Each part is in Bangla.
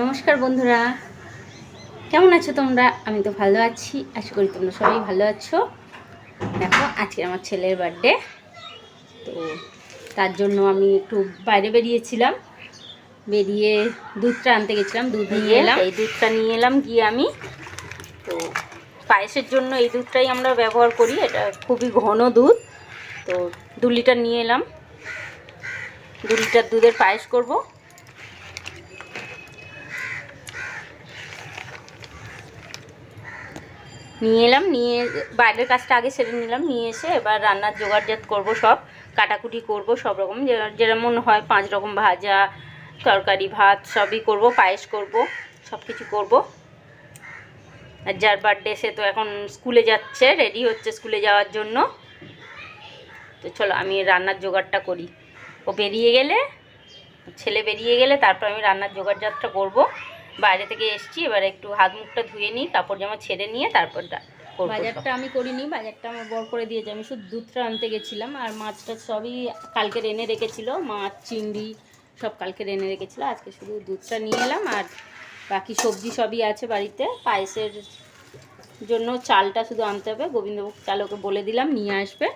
নমস্কার বন্ধুরা। কেমন আছো তোমরা? আমি তো ভালো আছি। আশা করি তোমরা সবাই ভালো আছো। দেখো আজকে আমার ছেলের বার্থডে তো তার জন্য আমি একটু বাইরে বেরিয়েছিলাম। বেরিয়ে দুধটা আনতে গেছিলাম দুধ নিয়ে এলাম। এই দুধটা নিয়ে এলাম গিয়ে আমি। তো পায়েসের জন্য এই দুধটাই আমরা ব্যবহার করি। এটা খুবই ঘন দুধ। তো দু লিটার নিয়ে এলাম। দু লিটার দুধের পায়েস করব। নিয়ে এলাম, নিয়ে বাইরের কাজটা আগে সেরে নিলাম, নিয়ে এসে এবার রান্নার জোগাড়জাত করব সব, কাটাকুটি করব সব রকম যেমন হয় পাঁচ রকম ভাজা, তরকারি, ভাত সবই করব, পায়েস করব সব কিছু করব। আর যার বার্থডে সে তো এখন স্কুলে যাচ্ছে রেডি হচ্ছে স্কুলে যাওয়ার জন্য। তো চলো আমি রান্নার জোগাড়টা করি। ও বেরিয়ে গেলে, ছেলে বেরিয়ে গেলে তারপর আমি রান্নার জোগাড়জাতটা করব। বাইরে থেকে এসছি, এবার একটু হাত মুখটা ধুয়ে নিই, কাপড় জামা ছেড়ে নিয়ে তারপর বাজারটা আমি করিনি, বাজারটা আমার বর করে দিয়েছে। আমি শুধু দুধটা আনতে গেছিলাম, আর মাছটা সবই কালকে এনে রেখেছিল, মাছ, চিংড়ি সব কালকে এনে রেখেছিল। আজকে শুধু দুধটা নিয়ে এলাম, আর বাকি সবজি সবই আছে বাড়িতে। পায়েসের জন্য চালটা শুধু আনতে হবে, গোবিন্দভোগ চাল ওকে বলে দিলাম, নিয়ে আসবে।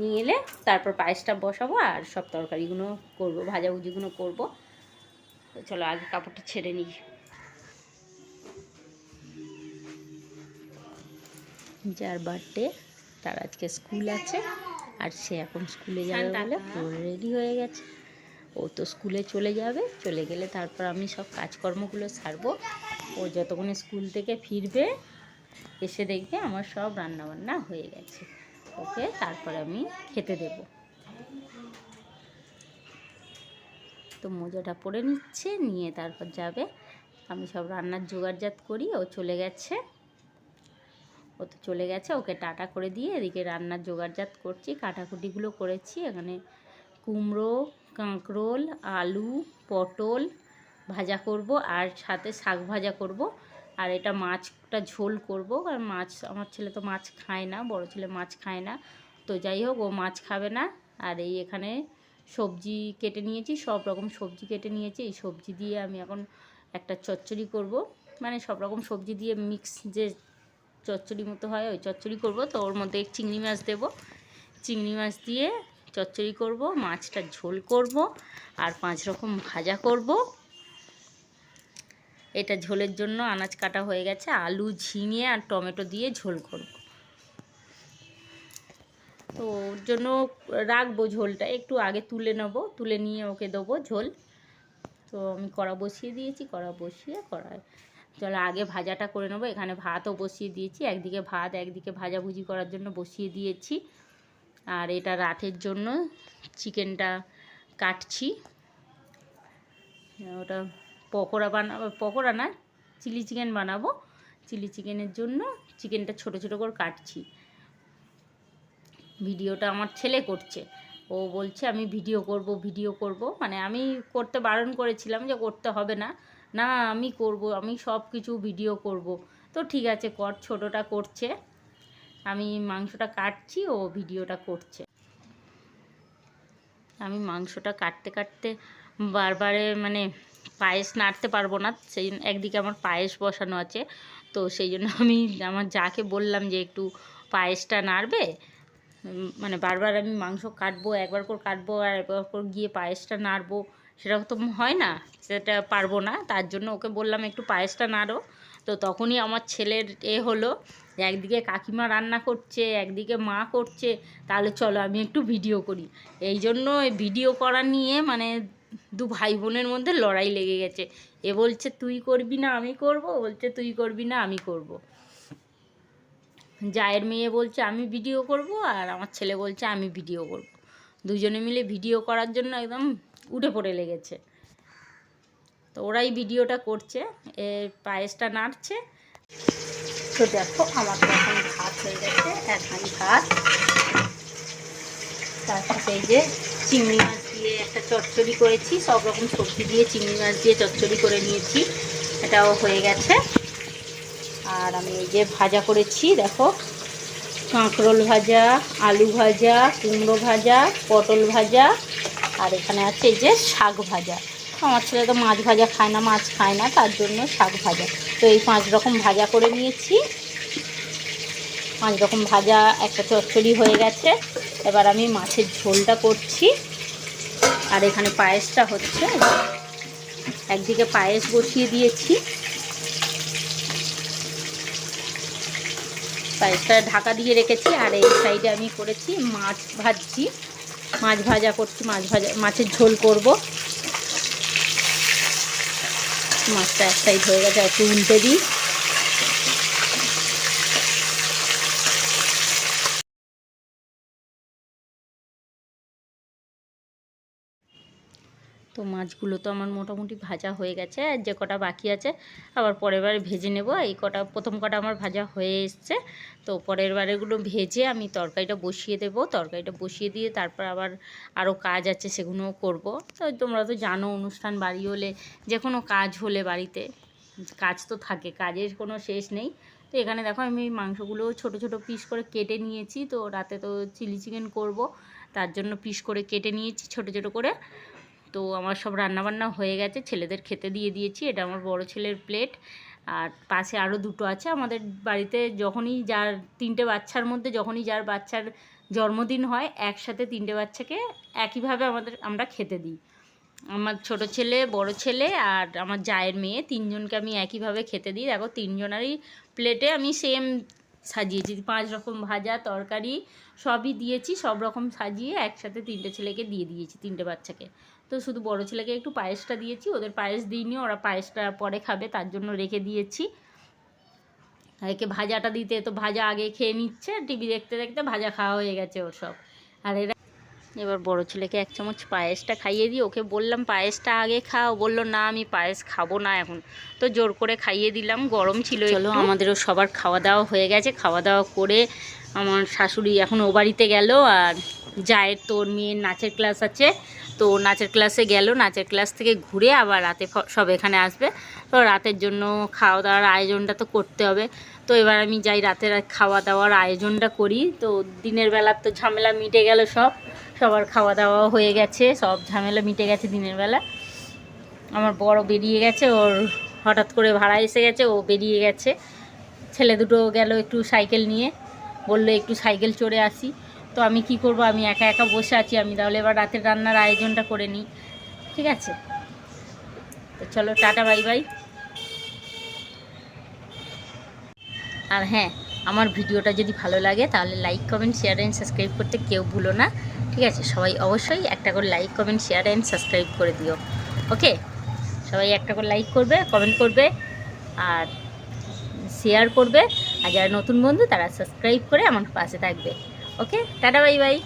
নিয়ে এলে তারপর পায়েসটা বসাবো, আর সব তরকারিগুলো করব, ভাজাভুজিগুলো করব। তো চলো আগে কাপড়টা ছেড়ে নিই। যার বার্থডে তার আজকে স্কুল আছে। আর সে এখন স্কুলে যাবে বলে পুরো রেডি হয়ে গেছে। ও তো স্কুলে চলে যাবে। চলে গেলে তারপর আমি সব কাজকর্মগুলো সারবো। ও যতক্ষণে স্কুল থেকে ফিরবে এসে দেখবে আমার সব রান্নাবান্না হয়ে গেছে। ওকে তারপর আমি খেতে দেব। তো মোজাটা পরে নিচ্ছে, নিয়ে তারপর যাবে। আমি সব রান্নার জোগাড়জাত করি, ও চলে গেছে। ও তো চলে গেছে, ওকে টাটা করে দিয়ে এদিকে রান্নার জোগাড়জাত করছি। কাটাকুটিগুলো করেছি, এখানে কুমড়ো, কাঁকরোল, আলু, পটল ভাজা করব, আর সাথে শাক ভাজা করব। আর এটা মাছটা ঝোল করব, কারণ মাছ, আমার ছেলে তো মাছ খায় না, বড় ছেলে মাছ খায় না। তো যাই হোক, ও মাছ খাবে না। আর এই এখানে সবজি কেটে নিয়েছি, সব রকম সবজি কেটে নিয়েছি। এই সবজি দিয়ে আমি এখন একটা চচ্চড়ি করব। মানে সব রকম সবজি দিয়ে মিক্স যে চচ্চড়ি মতো হয় ওই চচ্চড়ি করব। তো ওর মধ্যে চিংড়ি মাছ দেব। চিংড়ি মাছ দিয়ে চচ্চড়ি করব, মাছটা ঝোল করব, আর পাঁচ রকম ভাজা করব। এটা ঝোলের জন্য আনাজ কাটা হয়ে গেছে। আলু, ঝিঙে আর টমেটো দিয়ে ঝোল করব। তো ওর জন্য রাখব ঝোলটা, একটু আগে তুলে নেব, তুলে নিয়ে ওকে দেবো ঝোল। তো আমি কড়া বসিয়ে দিয়েছি, কড়া বসিয়ে কড়ায় চলো আগে ভাজাটা করে নেব, এখানে ভাতও বসিয়ে দিয়েছি, একদিকে ভাত, একদিকে ভাজাভুজি করার জন্য বসিয়ে দিয়েছি। আর এটা রাতের জন্য চিকেনটা কাটছি। ওটা পকোড়া বানাবো, পকোড়া না, চিলি চিকেন বানাবো। চিলি চিকেনের জন্য চিকেনটা ছোট ছোট করে কাটছি। ভিডিওটা আমার ছেলে করছে। ও বলছে, আমি ভিডিও করব ভিডিও করব। মানে আমি করতে বারণ করেছিলাম যে, করতে হবে না। না, আমি করব, আমি সব কিছু ভিডিও করব। তো ঠিক আছে, কর, ছোটোটা করছে। আমি মাংসটা কাটছি, ও ভিডিওটা করছে। আমি মাংসটা কাটতে কাটতে বারবারে মানে পায়েস নাড়তে পারব না, সেই একদিকে আমার পায়েস বসানো আছে। তো সেই জন্য আমি, আমার যাকে বললাম যে, একটু পায়েসটা নাড়বে। মানে বারবার আমি মাংস কাটবো, একবার করে কাটবো আর একবার করে গিয়ে পায়েসটা নাড়বো সেটা তো হয় না, সেটা পারব না। তার জন্য ওকে বললাম, একটু পায়েসটা নাড়ো। তো তখনই আমার ছেলের এ হলো একদিকে কাকিমা রান্না করছে, একদিকে মা করছে, তাহলে চলো আমি একটু ভিডিও করি। এই জন্য ভিডিও করা নিয়ে মানে দু ভাই বোনের মধ্যে লড়াই লেগে গেছে। এ বলছে, তুই করবি না, আমি করব। বলছে, তুই করবি না, আমি করব। জায়ের মেয়ে বলছে, আমি ভিডিও করব আর আমার ছেলে বলছে, আমি ভিডিও করব। দুজনে মিলে ভিডিও করার জন্য একদম উঠে পড়ে লেগেছে। তো ওরাই ভিডিওটা করছে এ পায়েসটা নাড়ছে। তো দেখো, আমার তো এখন ভাত হয়ে গেছে হাঁড়ি ভাত। তার সাথে এই যে চিংড়ি মাছ দিয়ে একটা চচ্চড়ি করেছি, সব রকম সবজি দিয়ে চিংড়ি মাছ দিয়ে চচ্চড়ি করে নিয়েছি। এটাও হয়ে গেছে। আর আমি এই যে ভাজা করেছি, দেখো। কাঁকরোল ভাজা, আলু ভাজা, কুমড়ো ভাজা, পটল ভাজা, আর এখানে আছে যে শাক ভাজা। আমার ছেলে তো মাছ ভাজা খায় না, মাছ খায় না, তার জন্য শাক ভাজা। তো এই পাঁচ রকম ভাজা করে নিয়েছি। পাঁচ রকম ভাজা, একটা চচ্চড়ি হয়ে গেছে। এবার আমি মাছের ঝোলটা করছি। আর এখানে পায়েসটা হচ্ছে, একদিকে পায়েস বসিয়ে দিয়েছি। পায়েসটা ঢাকা দিয়ে রেখেছি, আর এই সাইডে আমি করেছি মাছ ভাজছি। মাছ ভাজা করছি, মাছ ভাজা, মাছের ঝোল করব। মাছটা এক সাইড হয়ে গেছে একটু উল্টে দিই। তো মাছগুলো তো আমার মোটামুটি ভাজা হয়ে গেছে, আর যে কটা বাকি আছে আবার পরের বারে ভেজে নেব। এই কটা, প্রথম কটা আমার ভাজা হয়ে এসছে। তো পরের বারেগুলো ভেজে আমি তরকারিটা বসিয়ে দেব। তরকারিটা বসিয়ে দিয়ে তারপর আবার আরও কাজ আছে সেগুলোও করব। তো তোমরা তো জানো অনুষ্ঠান, বাড়ি হলে যে কোনো কাজ হলে বাড়িতে কাজ তো থাকে, কাজের কোনো শেষ নেই। তো এখানে দেখো আমি মাংসগুলো ছোট ছোট পিস করে কেটে নিয়েছি। তো রাতে তো চিলি চিকেন করব, তার জন্য পিস করে কেটে নিয়েছি ছোট ছোট করে। তো আমার সব রান্নাবান্না হয়ে গেছে, ছেলেদের খেতে দিয়ে দিয়েছি, এটা আমার বড় ছেলের প্লেট আর পাশে আরও দুটো আছে আমাদের বাড়িতে, যখনই যার তিনটে বাচ্চার মধ্যে, যখনই যার বাচ্চার জন্মদিন হয়, একসাথে তিনটে বাচ্চাকে একইভাবে আমাদের, আমরা খেতে দিই। আমার ছোট ছেলে, বড় ছেলে আর আমার জায়ের মেয়ে, তিনজনকে আমি একইভাবে খেতে দিই। দেখো, তিনজনেরই প্লেটে আমি সেম সাজিয়েছি পাঁচ রকম ভাজা, তরকারি সবই দিয়েছি, সব রকম সাজিয়ে একসাথে তিনটে ছেলেকে দিয়ে দিয়েছি, তিনটে বাচ্চাকে। তো শুধু বড় ছেলেকে একটু পায়েসটা দিয়েছি, ওদের পায়েস দিইনি, ওরা পায়েসটা পরে খাবে, তার জন্য রেখে দিয়েছি। একে ভাজাটা দিতে, তো ভাজা আগে খেয়ে নিচ্ছে, টিভি দেখতে দেখতে ভাজা খাওয়া হয়ে গেছে ওর সব। আর এরা এবার বড় ছেলেকে এক চামচ পায়েসটা খাইয়ে দিই, ওকে বললাম, পায়েসটা আগে খাও। বলল, না, আমি পায়েস খাব না এখন। তো জোর করে খাইয়ে দিলাম, গরম ছিল চলো, আমাদেরও সবার খাওয়া দাওয়া হয়ে গেছে খাওয়া দাওয়া করে আমার শাশুড়ি এখন ও বাড়িতে গেল, আর জায়ের তোর মেয়ের নাচের ক্লাস আছে। তো নাচের ক্লাসে গেল, নাচের ক্লাস থেকে ঘুরে আবার রাতে সব এখানে আসবে। তো রাতের জন্য খাওয়া দাওয়ার আয়োজনটা তো করতে হবে। তো এবার আমি যাই রাতের খাওয়া দাওয়ার আয়োজনটা করি। তো দিনের বেলার তো ঝামেলা মিটে গেল সব। সবার খাওয়া দাওয়া হয়ে গেছে, সব ঝামেলা মিটে গেছে দিনের বেলা। আমার বড় বেরিয়ে গেছে, ওর হঠাৎ করে ভাড়া এসে গেছে, ও বেরিয়ে গেছে। ছেলে দুটো গেল একটু সাইকেল নিয়ে, বলল একটু সাইকেল চড়ে আসি। তো আমি কি করব? আমি একা একা বসে আছি আমি। তাহলে এবার রাতের রান্নার আয়োজনটা করে নিই। ঠিক আছে? তো চলো, টাটা, বাই বাই। আর হ্যাঁ আমার ভিডিওটা যদি ভালো লাগে, তাহলে like comment share and subscribe করতে কেউ ভুলো না। ঠিক আছে? সবাই অবশ্যই একটা করে like comment share and subscribe করে দিও। ওকে? সবাই একটা করে লাইক করবে কমেন্ট করবে, আর শেয়ার করবে। আর যারা নতুন বন্ধু, তারা সাবস্ক্রাইব করে আমার পাশে থাকবে। Okay tata bye bye.